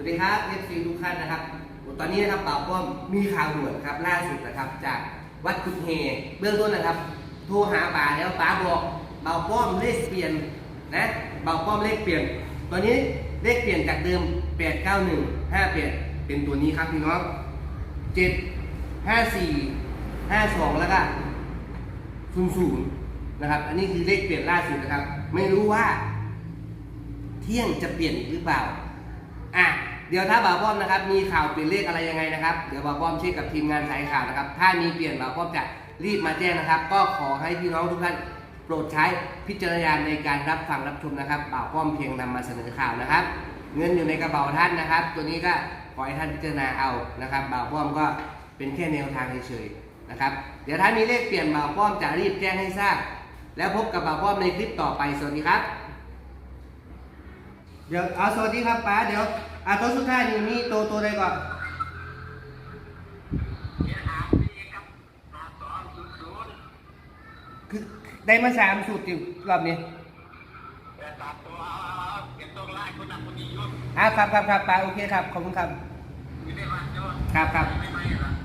วัสดีครับเอฟซีทุกท่านนะครับ ตอนนี้นะครับบ่าวป้อมมีข่าวด่วนครับล่าสุดนะครับ จากวัดกุดเฮเบื้องต้นนะครับ โทรหาป๋าแล้วป๋าบอกบ่าวป้อมเลขเปลี่ยนนะบ่าวป้อมเลขเปลี่ยน ตอนนี้เลขเปลี่ยนจากเดิม 8 9 1 5 8 เป็นตัวนี้ครับพี่น้อง 7 5 4 5 2 แล้วก็ศูนย์ศูนย์นะครับ อันนี้คือเลขเปลี่ยนล่าสุดนะครับ ไม่รู้ว่า เที่ยงจะเปลี่ยนหรือเปล่า อะ เดี๋ยวถ้าบ่าวป้อมนะครับมีข่าวเปลี่ยนเลขอะไรยังไงนะครับเดี๋ยวบ่าวป้อมเช็คกับทีมงานสายข่าวนะครับ ถ้ามีเปลี่ยนบ่าวป้อมจะรีบมาแจ้งนะครับ ก็ขอให้พี่น้องทุกท่านโปรดใช้พิจารณญาณในการรับฟังรับชมนะครับบ่าวป้อมเพียงนำมาเสนอข่าวนะครับ เงินอยู่ในกระเป๋าท่านนะครับ ตัวนี้ก็ขอให้ท่านพิจารณาเอานะครับบ่าวป้อมก็เป็นแค่แนวทางเฉยๆนะครับ เดี๋ยวถ้ามีเลขเปลี่ยนบ่าวป้อมจะรีบแจ้งให้ทราบแล้วพบกับบ่าวป้อมในคลิปต่อไปสวัสดีครับ เดี๋ยวเอาสวัสดีครับป้าเดี๋ยวอะตัวสุดท้ายนี่มีตัวตัวใดก่อนคือได้มาสามสูตรติรอบนี้อะครับครับครับป้าโอเคครับ ขอบคุณครับ ครับครับ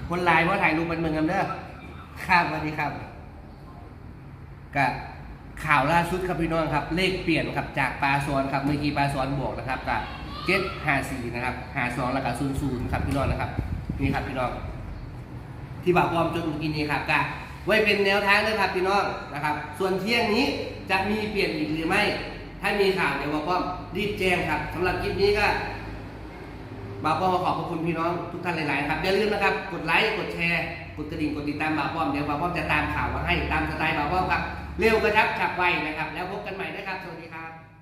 คนไลน์ว่าถ่ายรูปเป็นเมืองกันเด้อครับสวัสดีครับกับข่าวล่าสุดครับพี่น้องครับ เลขเปลี่ยนครับจากปลาซอนครับเมื่อกี้ปลาซอนบวกนะครับกับ เจ็ดห้าสี่นะครับหาสองแล้วก็ศูนย์ศูนย์ครับพี่น้องนะครับนี่ครับพี่น้องที่บอกวอมจนเมื่อกี้นี้ครับก็ไว้เป็นแนวทางนะครับพี่น้องนะครับ ส่วนเที่ยงนี้จะมีเปลี่ยนอีกหรือไม่ ถ้ามีข่าวเดี๋ยวบอกว่ารีบแจ้งครับสำหรับคลิปนี้ก็บ่าวป้อมขอบพระคุณพี่น้องทุกท่านหลาย ๆ ครับอย่าลืมนะครับ กดไลค์กดแชร์กดกระดิ่งกดติดตามบ่าวป้อมเดี๋ยวบ่าวป้อมจะตามข่าวมาให้ตามสไตล์บ่าวป้อมครับเร็วกระชับฉับไวนะครับ แล้วพบกันใหม่นะครับสวัสดีครับ